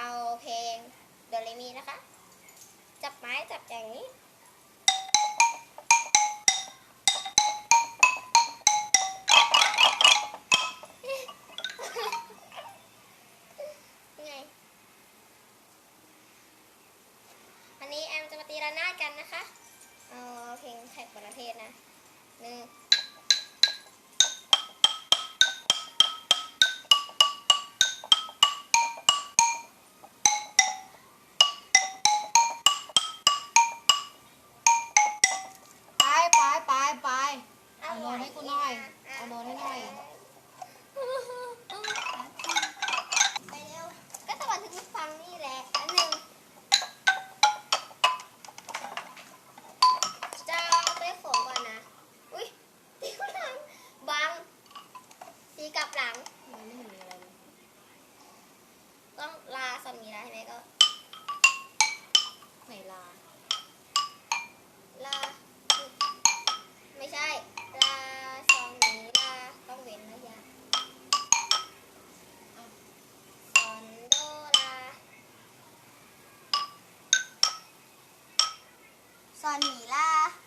โดเรมีนะคะ จับไม้จับอย่างนี้ไงอันนี้แอมจะมาตีระนาดกันนะคะ เอาเพลงแขกประเทศนะหนึ่ง ตีกลับหลัง มันไม่เห็นมีอะไรเลยต้องลาสามีลาใช่ไหมก็ ไหนลา ลา ไม่ใช่ ลาสองหนีลาต้องเว้นระยะอะซอนโดลาซอนหมีลาซอนหนีลา